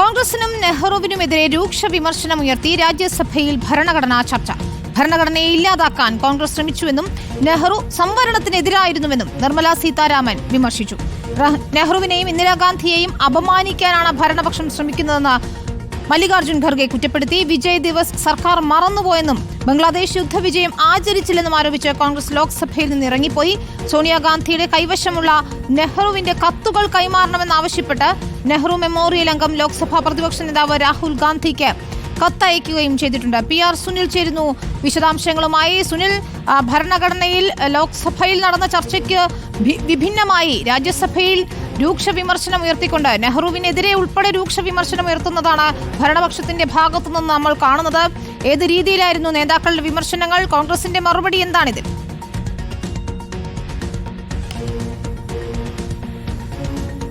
കോൺഗ്രസിനും നെഹ്റുവിനുമെതിരെ രൂക്ഷ വിമർശനമുയർത്തി രാജ്യസഭയിൽ ഭരണഘടനാ ചർച്ച. ഭരണഘടനയെ ഇല്ലാതാക്കാൻ കോൺഗ്രസ് ശ്രമിച്ചുവെന്നും നെഹ്റു സംവരണത്തിനെതിരായിരുന്നുവെന്നും നിർമ്മല സീതാരാമൻ വിമർശിച്ചു. നെഹ്റുവിനെയും ഇന്ദിരാഗാന്ധിയെയും അപമാനിക്കാനാണ് ഭരണപക്ഷം ശ്രമിക്കുന്നതെന്ന് മല്ലികാർജുൻ ഖർഗെ കുറ്റപ്പെടുത്തി. വിജയ് ദിവസ് സർക്കാർ മറന്നുപോയെന്നും ബംഗ്ലാദേശ് യുദ്ധവിജയം ആചരിച്ചില്ലെന്നും ആരോപിച്ച് കോൺഗ്രസ് ലോക്സഭയിൽ നിന്ന് ഇറങ്ങിപ്പോയി സോണിയാഗാന്ധിയുടെ കൈവശമുള്ള നെഹ്റുവിന്റെ കത്തുകൾ കൈമാറണമെന്നാവശ്യപ്പെട്ട് നെഹ്റു മെമ്മോറിയൽ അംഗം ലോക്സഭാ പ്രതിപക്ഷ നേതാവ് രാഹുൽ ഗാന്ധിക്ക് കത്തയക്കുകയും ചെയ്തിട്ടുണ്ട്. പി ആർ സുനിൽ ചേരുന്നു. വിശദാംശങ്ങളുമായി സുനിൽ ഭരണഘടനയിൽ ലോക്സഭയിൽ നടന്ന ചർച്ചയ്ക്ക് വിഭിന്നമായി രാജ്യസഭയിൽ രൂക്ഷ വിമർശനം ഉയർത്തിക്കൊണ്ട് നെഹ്റുവിനെതിരെ ഉൾപ്പെടെ രൂക്ഷ വിമർശനം ഉയർത്തുന്നതാണ് ഭരണപക്ഷത്തിന്റെ ഭാഗത്തുനിന്ന് നമ്മൾ കാണുന്നത്. ഏത് രീതിയിലായിരുന്നു നേതാക്കളുടെ വിമർശനങ്ങൾ? കോൺഗ്രസിന്റെ മറുപടി എന്താണിത്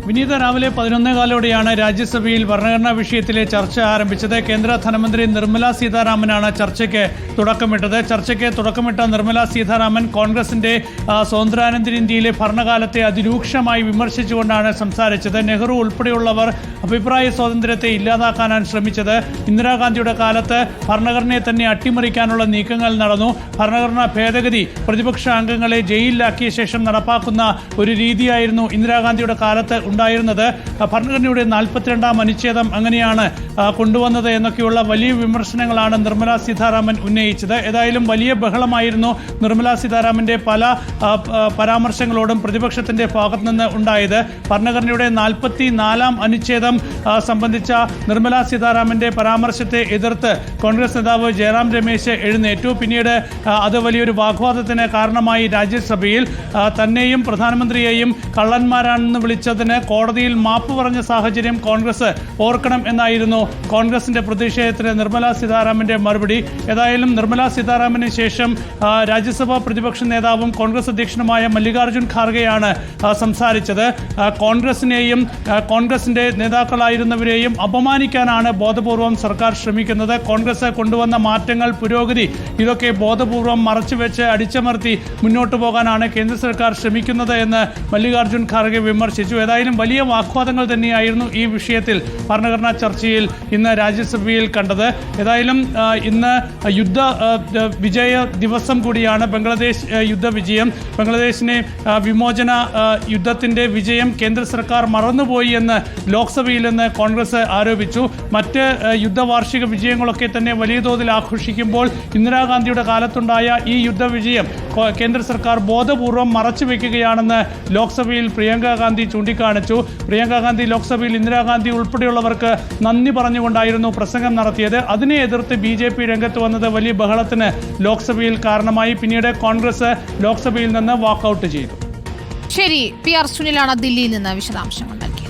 വിനീത രാവിലെ പതിനൊന്നേകാലോടെയാണ് രാജ്യസഭയിൽ ഭരണഘടനാ വിഷയത്തിലെ ചർച്ച ആരംഭിച്ചത്. കേന്ദ്ര ധനമന്ത്രി നിർമ്മല സീതാരാമനാണ് ചർച്ചയ്ക്ക് തുടക്കമിട്ടത്. ചർച്ചയ്ക്ക് തുടക്കമിട്ട നിർമ്മല സീതാരാമൻ കോൺഗ്രസിന്റെ സ്വതന്ത്രാനന്തര ഇന്ത്യയിലെ ഭരണകാലത്തെ അതിരൂക്ഷമായി വിമർശിച്ചുകൊണ്ടാണ് സംസാരിച്ചത്. നെഹ്റു ഉൾപ്പെടെയുള്ളവർ അഭിപ്രായ സ്വാതന്ത്ര്യത്തെ ഇല്ലാതാക്കാനാണ് ശ്രമിച്ചത്. ഇന്ദിരാഗാന്ധിയുടെ കാലത്ത് ഭരണഘടനയെ തന്നെ അട്ടിമറിക്കാനുള്ള നീക്കങ്ങൾ നടന്നു. ഭരണഘടനാ ഭേദഗതി പ്രതിപക്ഷ അംഗങ്ങളെ ജയിലിലാക്കിയ ശേഷം നടപ്പാക്കുന്ന ഒരു രീതിയായിരുന്നു ഇന്ദിരാഗാന്ധിയുടെ കാലത്ത് ഉണ്ടായിരുന്നത്. ഭരണഘടനയുടെ നാൽപ്പത്തിരണ്ടാം അനുച്ഛേദം അങ്ങനെയാണ് കൊണ്ടുവന്നത് എന്നൊക്കെയുള്ള വലിയ വിമർശനങ്ങളാണ് നിർമ്മല സീതാരാമൻ ഉന്നയിച്ചത്. ഏതായാലും വലിയ ബഹളമായിരുന്നു നിർമ്മല സീതാരാമന്റെ പല പരാമർശങ്ങളോടും പ്രതിപക്ഷത്തിന്റെ ഭാഗത്തു നിന്ന് ഉണ്ടായത്. ഭരണഘടനയുടെ നാൽപ്പത്തി നാലാം അനുച്ഛേദം സംബന്ധിച്ച നിർമ്മല സീതാരാമന്റെ പരാമർശത്തെ എതിർത്ത് കോൺഗ്രസ് നേതാവ് ജയറാം രമേശ് എഴുന്നേറ്റു. പിന്നീട് അത് വലിയൊരു വാഗ്വാദത്തിന് കാരണമായി രാജ്യസഭയിൽ തന്നെയും പ്രധാനമന്ത്രിയെയും കള്ളന്മാരാണെന്ന് വിളിച്ചതിന് കോടതിയിൽ മാപ്പ് പറഞ്ഞ സാഹചര്യം കോൺഗ്രസ് ഓർക്കണം എന്നായിരുന്നു. കോൺഗ്രസിന്റെ പ്രതിഷേധത്തിന് നിർമ്മല സീതാരാമന്റെ മറുപടി. ഏതായാലും നിർമ്മല സീതാരാമന് ശേഷം രാജ്യസഭാ പ്രതിപക്ഷ നേതാവും കോൺഗ്രസ് അധ്യക്ഷനുമായ മല്ലികാർജുൻ ഖാർഗെയാണ് സംസാരിച്ചത്. കോൺഗ്രസിനെയും കോൺഗ്രസിന്റെ നേതാക്കളായിരുന്നവരെയും അപമാനിക്കാനാണ് ബോധപൂർവം സർക്കാർ ശ്രമിക്കുന്നത്. കോൺഗ്രസ് കൊണ്ടുവന്ന മാറ്റങ്ങൾ പുരോഗതി ഇതൊക്കെ ബോധപൂർവം മറച്ചുവെച്ച് അടിച്ചമർത്തി മുന്നോട്ട് പോകാനാണ് കേന്ദ്ര സർക്കാർ ശ്രമിക്കുന്നത് എന്ന് മല്ലികാർജുൻ ഖാർഗെ വിമർശിച്ചു. ഏതായാലും വലിയ വാഗ്വാദങ്ങൾ തന്നെയായിരുന്നു ഈ വിഷയത്തിൽ ഭരണഘടനാ ചർച്ചയിൽ ഇന്ന് രാജ്യസഭയിൽ കണ്ടത്. ഏതായാലും ഇന്ന് യുദ്ധ വിജയ ദിവസം കൂടിയാണ് ബംഗ്ലാദേശ് യുദ്ധ വിജയം. ബംഗ്ലാദേശിനെ വിമോചന യുദ്ധത്തിന്റെ വിജയം കേന്ദ്ര സർക്കാർ മറന്നുപോയി എന്ന് ലോക്സഭയിൽ നിന്ന് കോൺഗ്രസ് ആരോപിച്ചു. മറ്റ് യുദ്ധവാർഷിക വിജയങ്ങളൊക്കെ തന്നെ വലിയ തോതിൽ ആഘോഷിക്കുമ്പോൾ ഇന്ദിരാഗാന്ധിയുടെ കാലത്തുണ്ടായ ഈ യുദ്ധ വിജയം കേന്ദ്ര സർക്കാർ ബോധപൂർവം മറച്ചു വയ്ക്കുകയാണെന്ന് ലോക്സഭയിൽ പ്രിയങ്ക ഗാന്ധി ചൂണ്ടിക്കാണിച്ചു പ്രിയങ്കാഗാന്ധി ലോക്സഭയിൽ ഇന്ദിരാഗാന്ധി ഉൾപ്പെടെയുള്ളവർക്ക് നന്ദി പറഞ്ഞുകൊണ്ടായിരുന്നു പ്രസംഗം നടത്തിയത്. അതിനെ എതിർത്ത് ബി ജെ പി രംഗത്ത് വന്നത് വലിയ ബഹളത്തിന് ലോക്സഭയിൽ കാരണമായി. പിന്നീട് കോൺഗ്രസ് ലോക്സഭയിൽ നിന്ന് വാക്കൌട്ട് ചെയ്തു. ശരി പി ആർ സുനിലാണ് ദില്ലിയിൽ നിന്ന് വിശദാംശങ്ങൾ നൽകിയത്.